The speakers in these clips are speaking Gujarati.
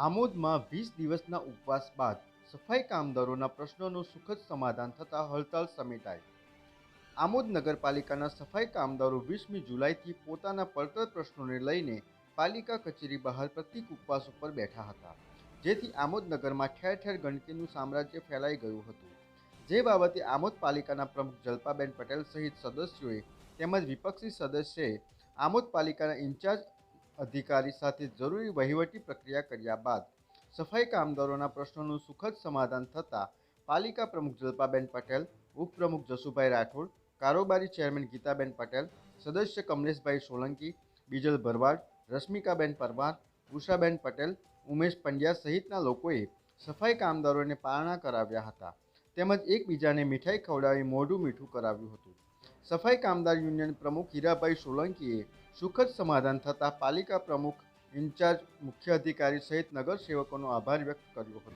આમોદમાં વીસ દિવસના ઉપવાસ બાદ સફાઈ કામદારોના પ્રશ્નોનું સુખદ સમાધાન થતાં હડતાલ સમેટાઈ. આમોદ નગરપાલિકાના સફાઈ કામદારો વીસમી જુલાઈથી પોતાના પડતર પ્રશ્નોને લઈને પાલિકા કચેરી બહાર પ્રતિક ઉપવાસ ઉપર બેઠા હતા, જેથી આમોદ નગરમાં ઠેર ઠેર ગંદકીનું સામ્રાજ્ય ફેલાઈ ગયું હતું. જે બાબતે આમોદ પાલિકાના પ્રમુખ જલ્પાબેન પટેલ સહિત સદસ્યોએ તેમજ વિપક્ષી સદસ્યએ આમોદ પાલિકાના ઇન્ચાર્જ અધિકારી સાથે જરૂરી વહીવટી પ્રક્રિયા કર્યા બાદ સફાઈ કામદારોના પ્રશ્નોનું સુખદ સમાધાન થતાં પાલિકા પ્રમુખ જલ્પાબેન પટેલ ઉપપ્રમુખ જસુભાઈ રાઠોડ, કારોબારી ચેરમેન ગીતાબેન પટેલ, સદસ્ય કમલેશભાઈ સોલંકી, બીજલ ભરવાડ, રશ્મિકાબેન પરમાર, ઉષાબેન પટેલ, ઉમેશ પંડ્યા સહિતના લોકોએ સફાઈ કામદારોને પારણા કરાવ્યા હતા. તેમજ એકબીજાને મીઠાઈ ખવડાવી મોઢું મીઠું કરાવ્યું હતું. સફાઈ કામદાર યુનિયન પ્રમુખ હીરાભાઈ સોલંકીએ સુખદ સમાધાન થતાં પાલિકા પ્રમુખ ઇન્ચાર્જ મુખ્ય અધિકારી સહિત નગરસેવકોનો આભાર વ્યક્ત કર્યો હતો.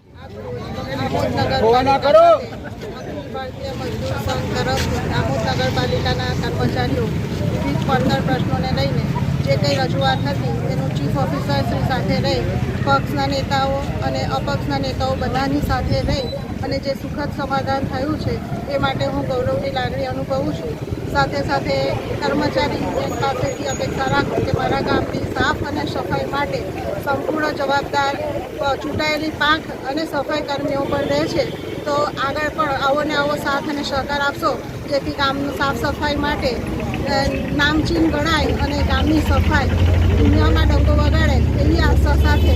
આમોદ નગરપાલિકાના કર્મચારીઓ વિવિધ પડતર પ્રશ્નોને લઈને જે કંઈ રજૂઆત હતી તેનું ચીફ ઓફિસર શ્રી સાથે રહી પક્ષના નેતાઓ અને અપક્ષના નેતાઓ બધાની સાથે રહી અને જે સુખદ સમાધાન થયું છે, એ માટે હું ગૌરવની લાગણી અનુભવું છું. સાથે સાથે કર્મચારી યુનિયન પાસેથી અપેક્ષા રાખું કે મારા ગામની સાફ અને સફાઈ માટે સંપૂર્ણ જવાબદાર ચૂંટાયેલી પાંખ અને સફાઈ કર્મીઓ પણ રહે છે. તો આગળ પણ આવો ને આવો સાથ અને સહકાર આપશો, જેથી ગામનું સાફ સફાઈ માટે નામચીન ગણાય અને ગામની સફાઈ દુનિયામાં ડંકો વગાડે એવી આશા સાથે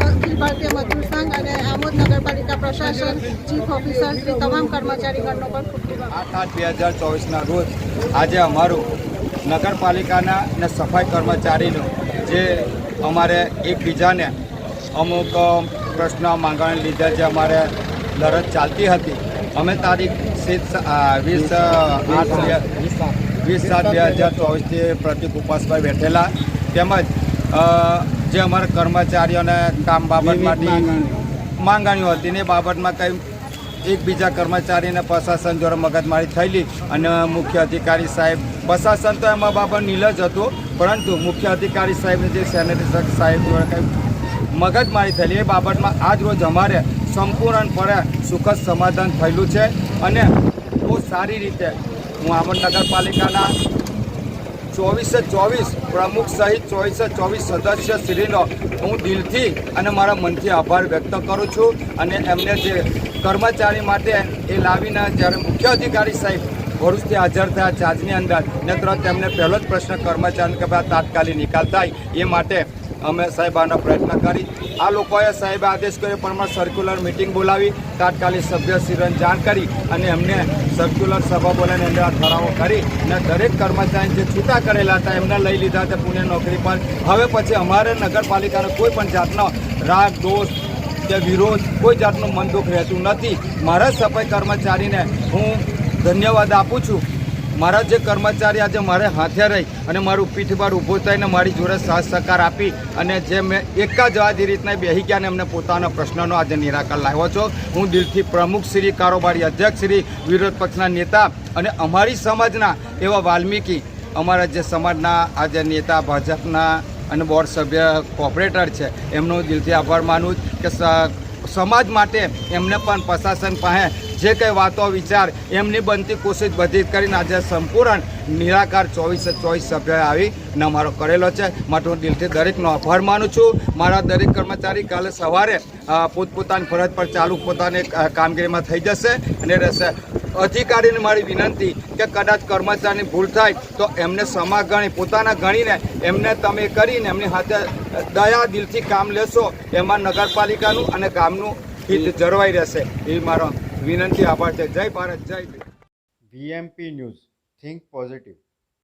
અખિલ ભારતીય મજૂર સંઘ અને આમોદ નગરપાલિકા પ્રશાસન ચીફ ઓફિસર શ્રી તમામ કર્મચારીગણનો પણ ખૂબ ખૂબ આઠ આઠ બે હજાર ચોવીસના રોજ આજે અમારું નગરપાલિકાના ને સફાઈ કર્મચારીનું જે અમારે એકબીજાને અમુક પ્રશ્ન માંગણી લીધે જે અમારે લડત ચાલતી હતી અમે તારીખ વીસ આઠ બે વીસ સાત બે હજાર ચોવીસથી પ્રતિક ઉપાસભાઈ બેઠેલા. તેમજ જે અમારા કર્મચારીઓને કામ બાબતમાંથી માંગણીઓ. હતી. ને એ બાબતમાં કંઈ એકબીજા કર્મચારીને પ્રશાસન દ્વારા મગજમારી થયેલી અને મુખ્ય અધિકારી સાહેબ પ્રશાસન તો એમાં બાબત નીલ જ હતું પરંતુ મુખ્ય અધિકારી સાહેબને જે સેનેટરી સાહેબ દ્વારા કંઈ મગજમારી થયેલી એ બાબતમાં આજ રોજ અમારે સંપૂર્ણપણે સુખદ સમાધાન થયેલું છે અને બહુ સારી રીતે હું આમણ નગરપાલિકાના ચોવીસે ચોવીસ પ્રમુખ સહિત ચોવીસે ચોવીસ સદસ્ય શ્રીનો હું દિલથી અને મારા મનથી આભાર વ્યક્ત કરું છું અને એમને જે કર્મચારી માટે એ લાવીને જ્યારે મુખ્ય અધિકારી સાહેબ ભરૂચથી હાજર થયા ચાર્જની અંદર ને તરત તેમને પહેલો જ પ્રશ્ન કર્મચારી કે ભાઈ તાત્કાલિક નિકાલ થાય એ માટે અમે સાહેબ આનો પ્રયત્ન કરી. આ લોકોએ સાહેબે આદેશ કર્યો, પણ સર્ક્યુલર મિટિંગ બોલાવી. તાત્કાલિક સભ્ય સભ્યશ્રીને જાણ કરી અને એમને સર્ક્યુલર સભા બોલાવીને એમને આ ઠરાવો કરી અને દરેક કર્મચારી જે છૂટા કરેલા હતા, એમને લઈ લીધા હતા પુણે નોકરી પર. હવે પછી અમારે નગરપાલિકાનો કોઈ પણ જાતનો રાગ, દોષ કે વિરોધ, કોઈ જાતનું મન દુઃખ રહેતું નથી. મારા સફાઈ કર્મચારીને હું ધન્યવાદ આપું છું. મારા જે કર્મચારી આજે મારે હાથે રહી અને મારું પીઠ પર ઊભો થઈને મારી જોડે સાથ સહકાર આપી અને જે મેં એક જ આજી રીતના બેહી ગયા અને એમને પોતાના પ્રશ્નનો આજે નિરાકર લાવ્યો છો. હું દિલથી પ્રમુખ શ્રી, કારોબારી અધ્યક્ષ શ્રી, વિરોધ પક્ષના નેતા અને અમારી સમાજના એવા વાલ્મીકી, અમારા જે સમાજના આજે નેતા ભાજપના અને બોર્ડ સભ્ય કોર્પોરેટર છે, એમનો દિલથી આભાર માનું કે સમાજ માટે એમને પણ પ્રશાસન પાસે જે કંઈ વાતો, વિચાર એમની બનતી કોશિશ બધી કરીને આજે સંપૂર્ણ નિરાકાર ચોવીસે ચોવીસ સભ્યોએ આવી ને અમારો કરેલો છે. માટે હું દિલથી દરેકનો આભાર માનું છું. મારા દરેક કર્મચારી કાલે સવારે પોતપોતાની ફરજ પર ચાલુ પોતાની કામગીરીમાં થઈ જશે અને રહેશે. અધિકારીને મારી વિનંતી કે કદાચ કર્મચારીની ભૂલ થાય તો એમને સમા ગણી, પોતાના ગણીને એમને તમે કરીને એમની હાથે દયા, દિલથી કામ લેશો. એમાં નગરપાલિકાનું અને ગામનું હિત જળવાઈ રહેશે. એ મારો વિનંતી આભાર છે. જય ભારત જય Bhim. VMP news. Think positive.